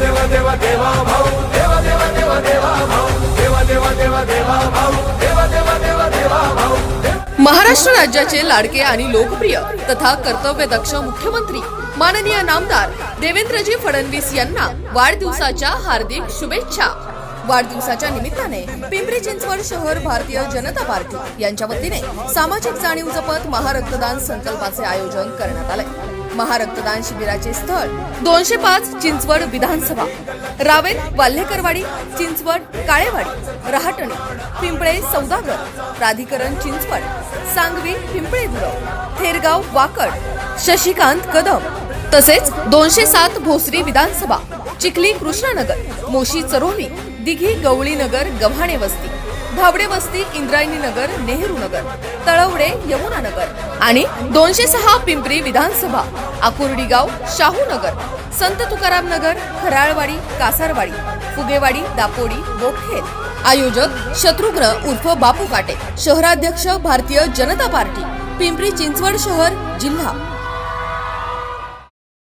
देवा देवा देवा भाऊ देवा देवा देवा देवा भाऊ देवा देवा देवा देवा भाऊ देवा देवा देवा देवा भाऊ महाराष्ट्र राज्याचे लाडके आणि लोकप्रिय तथा कर्तव्यदक्ष मुख्यमंत्री माननीय नामदार देवेंद्रजी फडणवीस यांना वाढदिवसाच्या हार्दिक शुभेच्छा वाढदिवसाच्या निमित्ताने पिंपरी चिंचवड शहर भारतीय जनता पार्टी यांच्या वतीने सामाजिक जाणीव जपत महारक्तदान संकल्पाचे आयोजन करण्यात आले महारक्तदान शिबिराचे स्थळ दोनशे पाच चिंचवड विधानसभा रावेत वाल्हेकरवाडी चिंचवड काळेवाडी रहाटणे पिंपळे सौदागर प्राधिकरण चिंचवड सांगवी पिंपळे थेरगाव वाकड शशिकांत कदम तसेच दोनशे सात भोसरी विधानसभा चिखली कृष्णानगर मोशी चरोली दिघी गवळीनगर गव्हाणे वस्ती. धावडे वस्ती इंद्रायणी नगर नेहरू नगर तळवडे यमुना नगर आणि दोनशे सहा पिंपरी विधानसभा आकुर्डी गाव शाहू नगर संत तुकाराम नगर खराळवाडी कासारवाडी फुगेवाडी दापोडी बोखेल आयोजक शत्रुघ्न उर्फ बापू काटे शहराध्यक्ष भारतीय जनता पार्टी पिंपरी चिंचवड शहर जिल्हा.